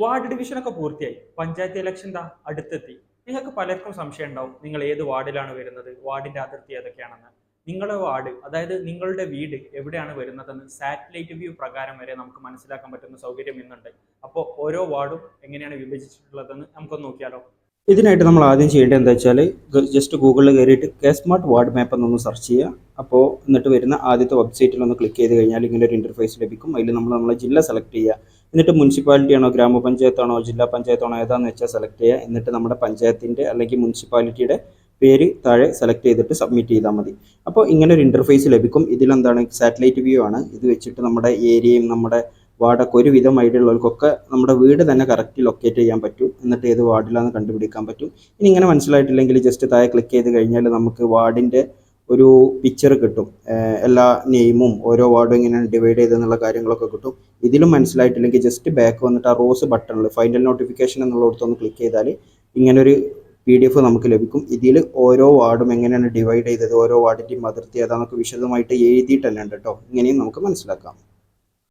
Ward ഡിവിഷനൊക്കെ പൂർത്തിയായി. Panchayat election ദാ അടുത്തെത്തി. നിങ്ങൾക്ക് പലർക്കും സംശയം ഉണ്ടാവും. നിങ്ങൾ ഏത് വാർഡിലാണ് വരുന്നത്? വാർഡിന്റെ അതിർത്തി ഏതൊക്കെയാണെന്ന്. നിങ്ങളുടെ വാർഡ് അതായത് നിങ്ങളുടെ വീട് എവിടെയാണ് വരുന്നതെന്ന് സാറ്റലൈറ്റ് വ്യൂ പ്രകാരം വരെ നമുക്ക് മനസ്സിലാക്കാൻ പറ്റുന്ന സൗകര്യം ഇന്നുണ്ട്. അപ്പോൾ ഓരോ വാർഡും എങ്ങനെയാണ് വിഭജിച്ചിട്ടുള്ളതെന്ന് നമുക്കൊന്ന് നോക്കിയാലോ. ഇതിനായിട്ട് നമ്മൾ ആദ്യം ചെയ്യേണ്ടത് എന്താ വെച്ചാൽ ജസ്റ്റ് ഗൂഗിളിൽ കയറിയിട്ട് കെ സ്മാർട്ട് വാർഡ് മാപ്പ് എന്നൊന്ന് സെർച്ച് ചെയ്യുക. അപ്പോൾ എന്നിട്ട് വരുന്ന ആദ്യത്തെ വെബ്സൈറ്റിൽ ഒന്ന് ക്ലിക്ക് ചെയ്ത് കഴിഞ്ഞാൽ ഇങ്ങനെ ഒരു ഇന്റർഫേസ് ലഭിക്കും. അതിൽ നമ്മൾ നമ്മളെ ജില്ല സെലക്ട് ചെയ്യുക. എന്നിട്ട് മുനിസിപ്പാലിറ്റി ആണോ ഗ്രാമപഞ്ചായത്താണോ ജില്ലാ പഞ്ചായത്താണോ ഏതാണെന്ന് വെച്ചാൽ സെലക്ട് ചെയ്യുക എന്നിട്ട് നമ്മുടെ പഞ്ചായത്തിന്റെ അല്ലെങ്കിൽ മുനിസിപ്പാലിറ്റിയുടെ പേര് താഴെ സെലക്ട് ചെയ്തിട്ട് സബ്മിറ്റ് ചെയ്താൽ മതി. അപ്പോൾ ഇങ്ങനെ ഒരു ഇന്റർഫേസ് ലഭിക്കും. ഇതിലെന്താണ് സാറ്റലൈറ്റ് വ്യൂ ആണ്. ഇത് വെച്ചിട്ട് നമ്മുടെ ഏരിയയും നമ്മുടെ വാർഡൊക്കെ ഒരുവിധം ഐഡിയ ഉള്ളവർക്കൊക്കെ നമ്മുടെ വീട് തന്നെ കറക്റ്റ് ലൊക്കേറ്റ് ചെയ്യാൻ പറ്റും. എന്നിട്ട് ഏത് വാർഡിലാണെന്ന് കണ്ടുപിടിക്കാൻ പറ്റും. ഇനി ഇങ്ങനെ മനസ്സിലായിട്ടില്ലെങ്കിൽ ജസ്റ്റ് താഴെ ക്ലിക്ക് ചെയ്ത് കഴിഞ്ഞാൽ നമുക്ക് വാർഡിന്റെ ഒരു പിക്ചർ കിട്ടും. എല്ലാ നെയിമും ഓരോ വാർഡും എങ്ങനെയാണ് ഡിവൈഡ് ചെയ്തെന്നുള്ള കാര്യങ്ങളൊക്കെ കിട്ടും. ഇതിലും മനസ്സിലായിട്ടില്ലെങ്കിൽ ജസ്റ്റ് ബാക്ക് വന്നിട്ട് ആ റോസ് ബട്ടണിൽ ഫൈനൽ നോട്ടിഫിക്കേഷൻ എന്നുള്ളടത്തൊന്ന് ക്ലിക്ക് ചെയ്താൽ ഇങ്ങനൊരു പി ഡി എഫ് നമുക്ക് ലഭിക്കും. ഇതിൽ ഓരോ വാർഡും എങ്ങനെയാണ് ഡിവൈഡ് ചെയ്തത് ഓരോ വാർഡിന്റെയും അതിർത്തി ഏതാണെന്നൊക്കെ വിശദമായിട്ട് എഴുതിയിട്ട് തന്നെ ഉണ്ട് കേട്ടോ ഇങ്ങനെയും നമുക്ക് മനസ്സിലാക്കാം.